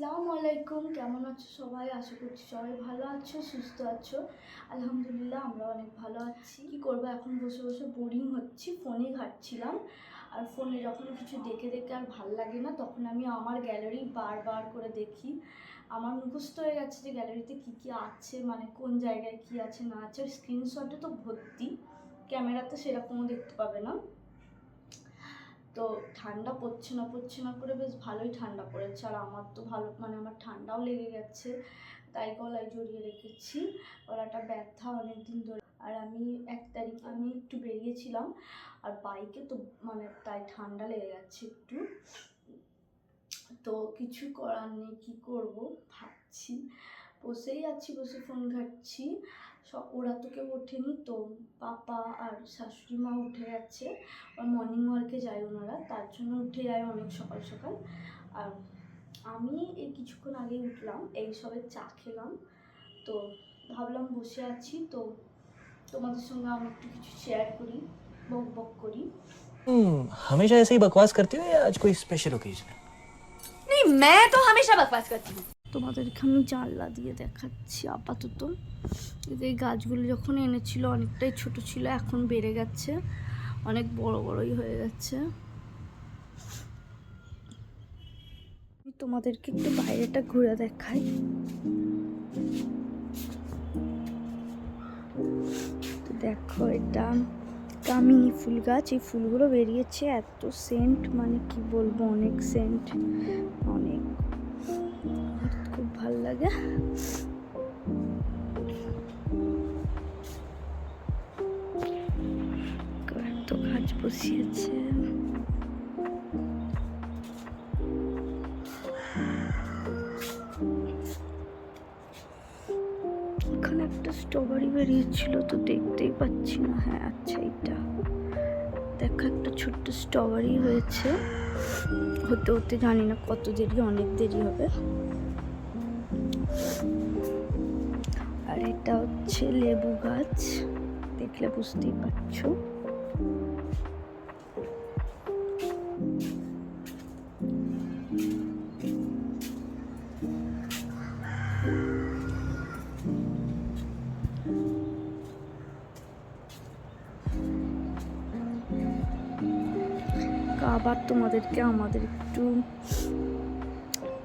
আসসালামু আলাইকুম। কেমন আছো সবাই? আশা করছি সবাই ভালো আছো, সুস্থ আছো। আলহামদুলিল্লাহ আমরা অনেক ভালো আছি। কী করব? এখন বসে বসে বোরিং হচ্ছি ফোনে ঘাটছিলাম। আর ফোনে যখন কিছু দেখে দেখে আর ভালো লাগে না, তখন আমি আমার গ্যালারি বারবার করে দেখি। আমার মুখস্থ হয়ে গেছে যে গ্যালারিতে কী কী আছে মানে কোন জায়গায় কী আছে, না আছে। স্ক্রিনশটে তো ভর্তি। ক্যামেরাতে সেরকমও দেখতে পাবে না। তো ঠান্ডা পড়ছে না পড়ছে না করে বেশ ভালোই ঠান্ডা পড়েছে। আর আমার তো ভালো মানে আমার ঠান্ডাও লেগে গেছে, তাই গলায় জড়িয়ে রেখেছি। গলাটা ব্যথা অনেক দিন ধরে। আর আমি এক তারিখ, আমি একটু বেরিয়েছিলাম, আর বাইকে তো মানে তাই ঠান্ডা লেগে যাচ্ছে একটু। তো কিছু করার নেই, কী করব? ভাবছি। বসেই আছি, বসে ফোন ঘাটছি। ওরা তো কেউ ওঠেনি তো পাপা আর শাশুড়ি মা উঠে গেছে আর মর্নিং ওয়ার্কে যায় ওনারা তার জন্য উঠে যায় অনেক সকাল সকাল আর আমি এই কিছুক্ষণ আগে উঠলাম এই সবে চা খেলাম তো ভাবলাম বসে আছি তো তোমাদের সঙ্গে আমি একটু কিছু শেয়ার করি বক বক করি हम्म, हमेशा ऐसे ही बकवास करती हो या आज कोई स्पेशल ओकेजन है नहीं मैं तो हमेशा बकवास करती हूँ তোমাদেরকে আমি জানলা দিয়ে দেখাচ্ছি আপাতত। এই গাছগুলো যখন এনেছিল অনেকটাই ছোট ছিল, এখন বেড়ে গেছে, অনেক বড় বড়ই হয়ে গেছে। তোমাদেরকে একটু বাইরেটা ঘুরে দেখাই। দেখো এটা কামিনী ফুল গাছ। এই ফুলগুলো বেরিয়েছে এত সেন্ট মানে কি বলব, অনেক সেন্ট, অনেক খুব ভালো লাগে। এত গাছ বসিয়েছে। এখানে একটা স্ট্রবেরি বেরিয়েছিল, তো দেখতেই পাচ্ছি না। হ্যাঁ আচ্ছা এটা দেখো একটা ছোট্ট স্ট্রবেরি হয়েছে। হতে হতে জানি না কত দেরি, অনেক দেরি হবে। আর এটা হচ্ছে লেবু গাছ, দেখলে বুঝতেই পারছ। আবার তোমাদেরকে আমাদের একটু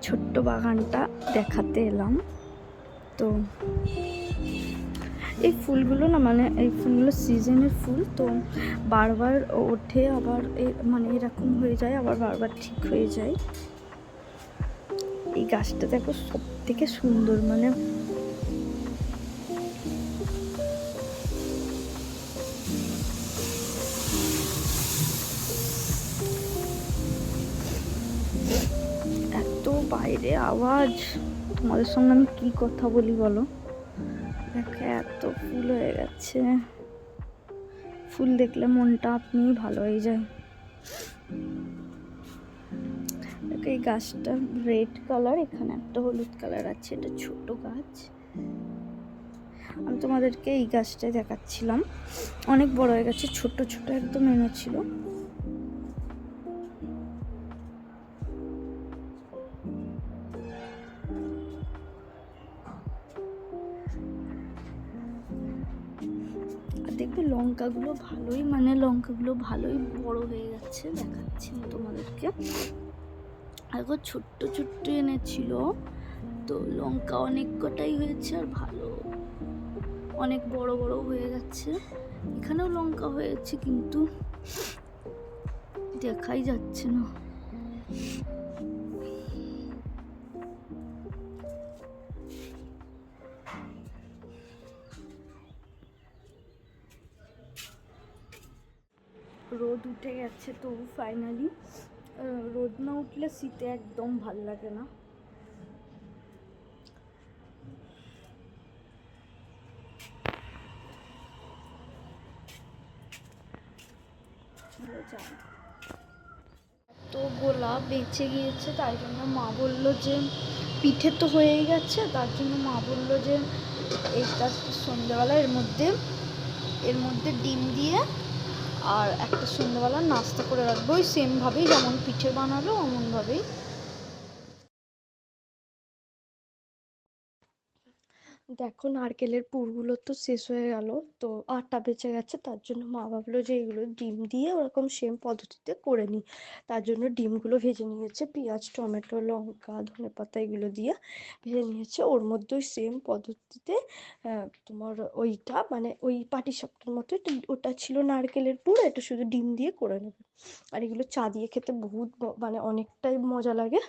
ছোট্ট বাগানটা দেখাতে এলাম। তো এই ফুলগুলো না মানে এই ফুলগুলো সিজনের ফুল, তো বারবার ওঠে আবার মানে এরকম হয়ে যায়, আবার বারবার ঠিক হয়ে যায়। এই গাছটা দেখো সব থেকে সুন্দর মানে বাইরে আওয়াজ? তোমাদের সঙ্গে আমি কি কথা বলি বলো? দেখো, এত ফুল হয়ে গেছে। ফুল দেখলে মনটা আপনিই ভালো হয়ে যায়। দেখো, এই গাছটা রেড কালার, এখানে একটা হলুদ কালার আছে, এটা ছোট গাছ। আমি তোমাদেরকে এই গাছটাই দেখাচ্ছিলাম। অনেক বড় হয়ে গেছে, ছোট ছোট একদম এনেছিল। দেখবে লঙ্কাগুলো ভালোই মানে লঙ্কাগুলো ভালোই বড় হয়ে যাচ্ছে, দেখাচ্ছি তোমাদেরকে। এখন ছোট্ট ছোট্ট এনেছিল, তো লঙ্কা অনেক কটাই হয়েছে আর ভালো, অনেক বড় বড় হয়ে যাচ্ছে। এখানেও লঙ্কা হয়েছে কিন্তু দেখাই যাচ্ছে না। রোদ উঠে গেছে তো ফাইনালি রোদ না উঠলে শীতে একদম ভালো লাগে না। তো গোলা বেঁচে গিয়েছে, তাই জন্য মা বলল যে পিঠে তো হয়েই গেছে, তার জন্য মা বলল যে এইটা সন্ধ্যেবেলা এর মধ্যে এর মধ্যে ডিম দিয়ে আর একটা সন্ধ্যেবেলা নাস্তা করে রাখব। ওই সেমভাবেই যেমন পিঠে বানালো অমনভাবেই দেখো নারকেলের পুরগুলো তো শেষ হয়ে গেল, তো আটা বেঁচে গেছে, তার জন্য মা ভাবলো যে এগুলো ডিম দিয়ে ওরকম সেম পদ্ধতিতে করে নিই। তার জন্য ডিমগুলো ভেজে নিয়েছে, পেঁয়াজ, টমেটো, লঙ্কা ধনেপাতা এগুলো দিয়ে ভেজে নিয়েছে। ওর মধ্যেও সেম পদ্ধতিতে তোমার ওইটা মানে ওই পাটি পাটিসাপটার মতো ওটা ছিল নারকেলের পুর, এটা শুধু ডিম দিয়ে করে নেবে। আর এগুলো চা দিয়ে খেতে বহুত মানে অনেকটাই মজা লাগে।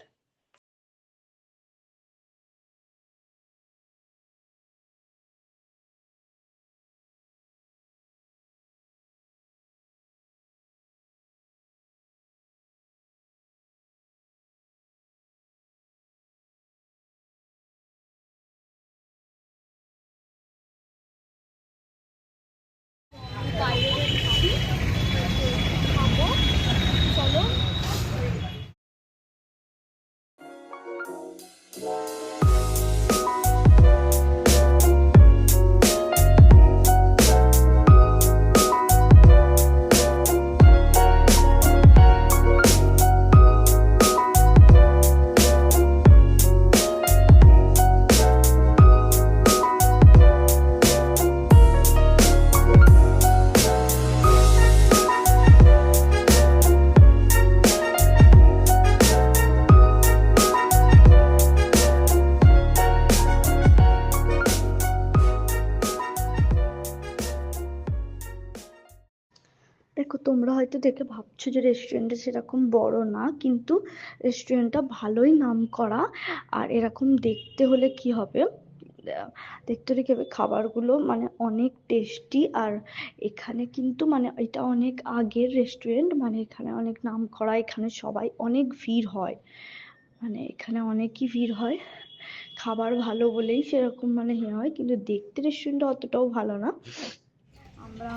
হয়তো দেখে ভাবছ যে রেস্টুরেন্টটা সেরকম বড় না, কিন্তু রেস্টুরেন্টটা ভালোই নাম করা আর এরকম দেখতে হলে কি হবে? দেখতে হলে কি হবে? খাবারগুলো মানে অনেক টেস্টি আর এখানে কিন্তু মানে এটা অনেক আগের রেস্টুরেন্ট মানে এখানে অনেক নাম করা এখানে সবাই অনেক ভিড় হয়। মানে এখানে অনেকই ভিড় হয়। খাবার ভালো বলেই সেরকম মানে ইয়ে হয়, কিন্তু দেখতে রেস্টুরেন্টটা অতটাও ভালো না। আমরা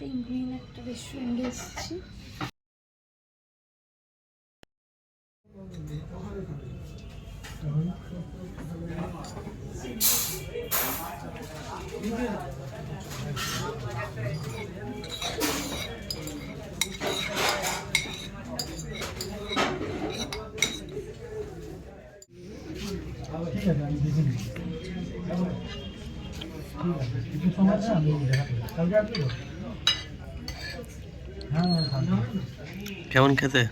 পেঙ্গুইন একটা রেস্টুরেন্টে এসেছি। দেখে ঠিক আছে কিছু সময় আছে আমি কালকে আসবি তো হ্যাঁ হ্যাঁ কালকে আসবি। কেমন খেতে?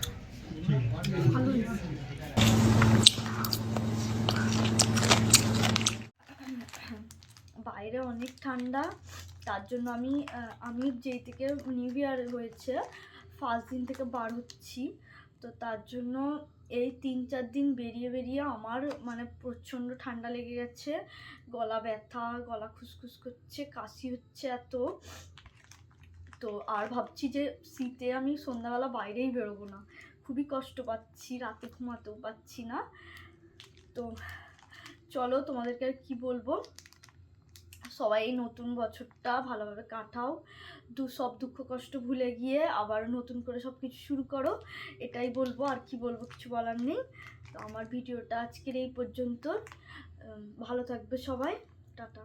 বাইরে অনেক ঠান্ডা, তার জন্য আমি আমি যেই থেকে নিউ ইয়ার হয়েছে, ফার্স্ট দিন থেকে বার হচ্ছি। তো তার জন্য এই তিন চার দিন বেরিয়ে বেরিয়ে আমার মানে প্রচণ্ড ঠান্ডা লেগে গেছে। গলা ব্যথা, গলা খুসখুস করছে, কাশি হচ্ছে এত। তো আর ভাবছি যে শীতে আমি সন্ধ্যাবেলা বাইরেই বেরোবো না। খুবই কষ্ট পাচ্ছি, রাতে ঘুমাতেও পাচ্ছি না। তো চলো তোমাদেরকে আর কি বলব? সবাই এই নতুন বছরটা ভালোভাবে কাটাও। দু, সব দুঃখ কষ্ট ভুলে গিয়ে আবার নতুন করে সব কিছু শুরু করো। এটাই বলব, আর কি বলব কিছু বলার নেই। তো আমার ভিডিওটা আজকের এই পর্যন্ত। ভালো থাকবে সবাই। টাটা।